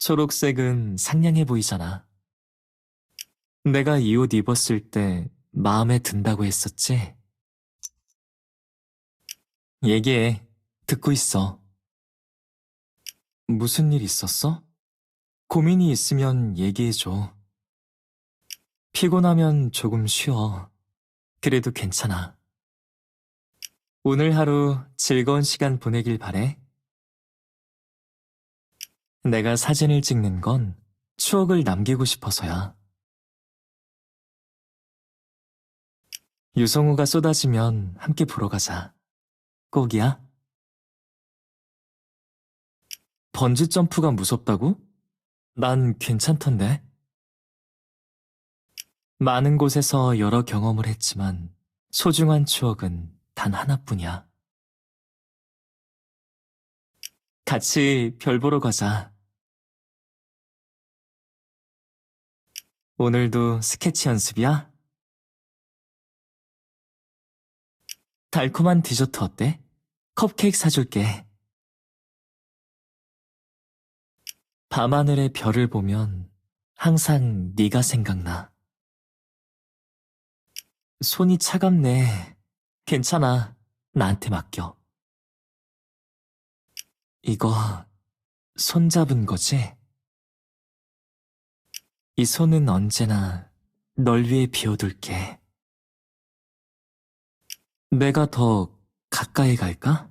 초록색은 상냥해 보이잖아. 내가 이 옷 입었을 때 마음에 든다고 했었지? 얘기해. 듣고 있어. 무슨 일 있었어? 고민이 있으면 얘기해줘. 피곤하면 조금 쉬어. 그래도 괜찮아. 오늘 하루 즐거운 시간 보내길 바래. 내가 사진을 찍는 건 추억을 남기고 싶어서야. 유성우가 쏟아지면 함께 보러 가자. 꼭이야? 번지 점프가 무섭다고? 난 괜찮던데. 많은 곳에서 여러 경험을 했지만 소중한 추억은 단 하나뿐이야. 같이 별 보러 가자. 오늘도 스케치 연습이야? 달콤한 디저트 어때? 컵케이크 사줄게. 밤하늘의 별을 보면 항상 네가 생각나. 손이 차갑네. 괜찮아. 나한테 맡겨. 이거 손잡은 거지? 이 손은 언제나 널 위해 비워둘게. 내가 더 가까이 갈까?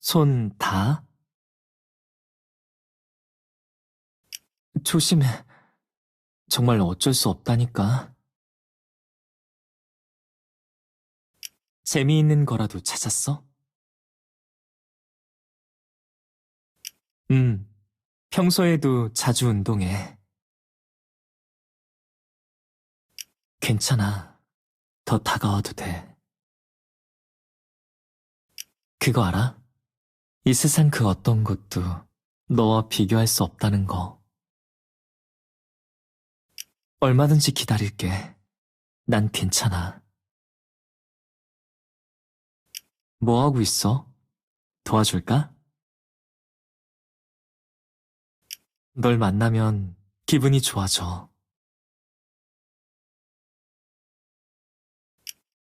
손 다? 조심해. 정말 어쩔 수 없다니까. 재미있는 거라도 찾았어? 음, 평소에도 자주 운동해. 괜찮아. 더 다가와도 돼. 그거 알아? 이 세상 그 어떤 것도 너와 비교할 수 없다는 거. 얼마든지 기다릴게. 난 괜찮아. 뭐 하고 있어? 도와줄까? 널 만나면 기분이 좋아져.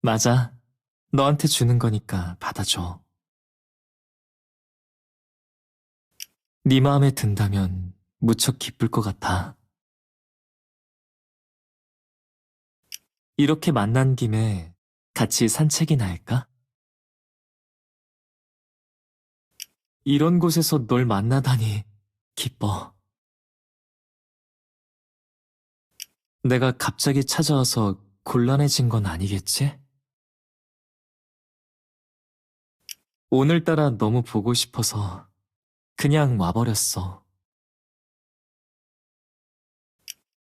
맞아. 너한테 주는 거니까 받아줘. 네 마음에 든다면 무척 기쁠 것 같아. 이렇게 만난 김에 같이 산책이나 할까? 이런 곳에서 널 만나다니 기뻐. 내가 갑자기 찾아와서 곤란해진 건 아니겠지? 오늘따라 너무 보고 싶어서 그냥 와버렸어.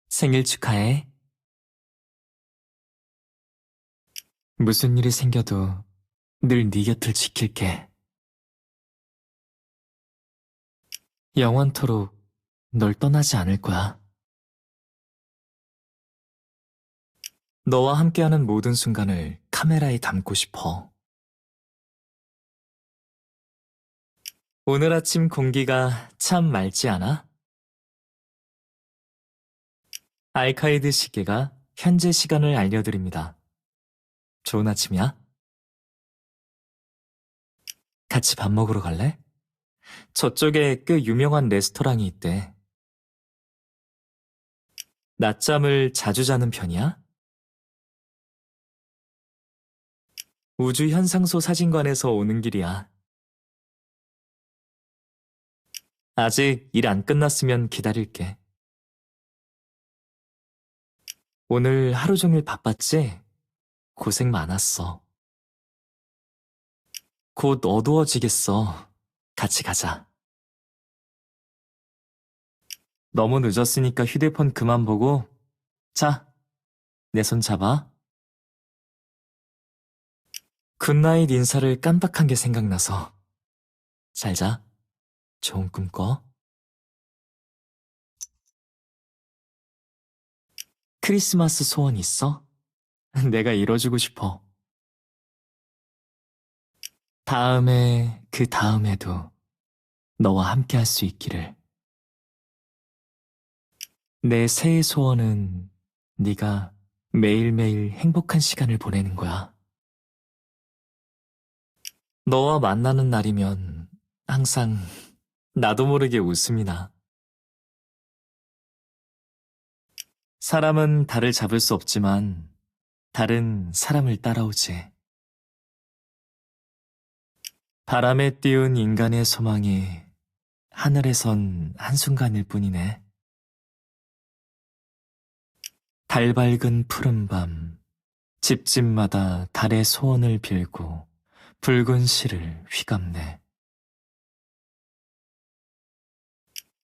생일 축하해. 무슨 일이 생겨도 늘 네 곁을 지킬게. 영원토록 널 떠나지 않을 거야. 너와 함께하는 모든 순간을 카메라에 담고 싶어. 오늘 아침 공기가 참 맑지 않아? 알카이드 시계가 현재 시간을 알려드립니다. 좋은 아침이야? 같이 밥 먹으러 갈래? 저쪽에 꽤 유명한 레스토랑이 있대. 낮잠을 자주 자는 편이야? 우주 현상소 사진관에서 오는 길이야. 아직 일 안 끝났으면 기다릴게. 오늘 하루 종일 바빴지? 고생 많았어. 곧 어두워지겠어. 같이 가자. 너무 늦었으니까 휴대폰 그만 보고, 자, 내 손 잡아. 굿나잇 인사를 깜빡한 게 생각나서. 잘 자. 좋은 꿈 꿔. 크리스마스 소원 있어? 내가 이뤄주고 싶어. 다음에, 그 다음에도 너와 함께 할 수 있기를. 내 새해 소원은 네가 매일매일 행복한 시간을 보내는 거야. 너와 만나는 날이면 항상 나도 모르게 웃음이 나. 사람은 달을 잡을 수 없지만 달은 사람을 따라오지. 바람에 띄운 인간의 소망이 하늘에선 한순간일 뿐이네. 달 밝은 푸른 밤, 집집마다 달의 소원을 빌고 붉은 실을 휘감네.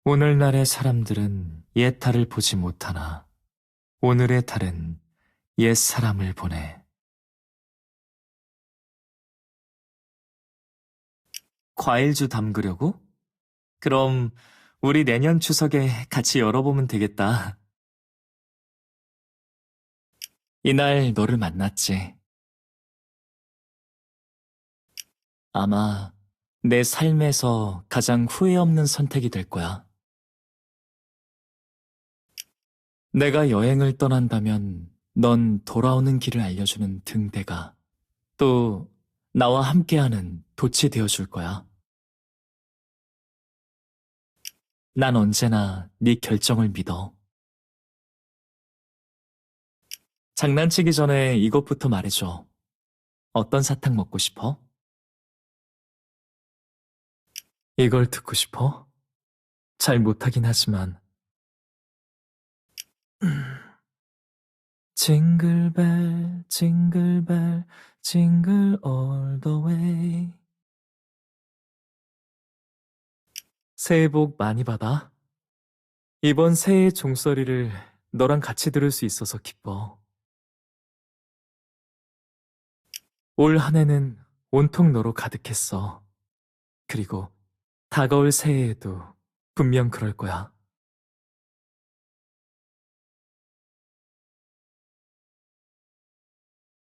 오늘날의 사람들은 옛 달을 보지 못하나 오늘의 달은 옛 사람을 보내. 과일주 담그려고? 그럼 우리 내년 추석에 같이 열어보면 되겠다. 이날 너를 만났지. 아마 내 삶에서 가장 후회 없는 선택이 될 거야. 내가 여행을 떠난다면 넌 돌아오는 길을 알려주는 등대가 또 나와 함께하는 돛이 되어줄 거야. 난 언제나 네 결정을 믿어. 장난치기 전에 이것부터 말해줘. 어떤 사탕 먹고 싶어? 이걸 듣고 싶어? 잘 못하긴 하지만. 징글벨, 징글벨, 징글 way. 새해 복 많이 받아. 이번 새해 종소리를 너랑 같이 들을 수 있어서 기뻐. 올 한 해는 온통 너로 가득했어. 그리고 다가올 새해에도 분명 그럴 거야.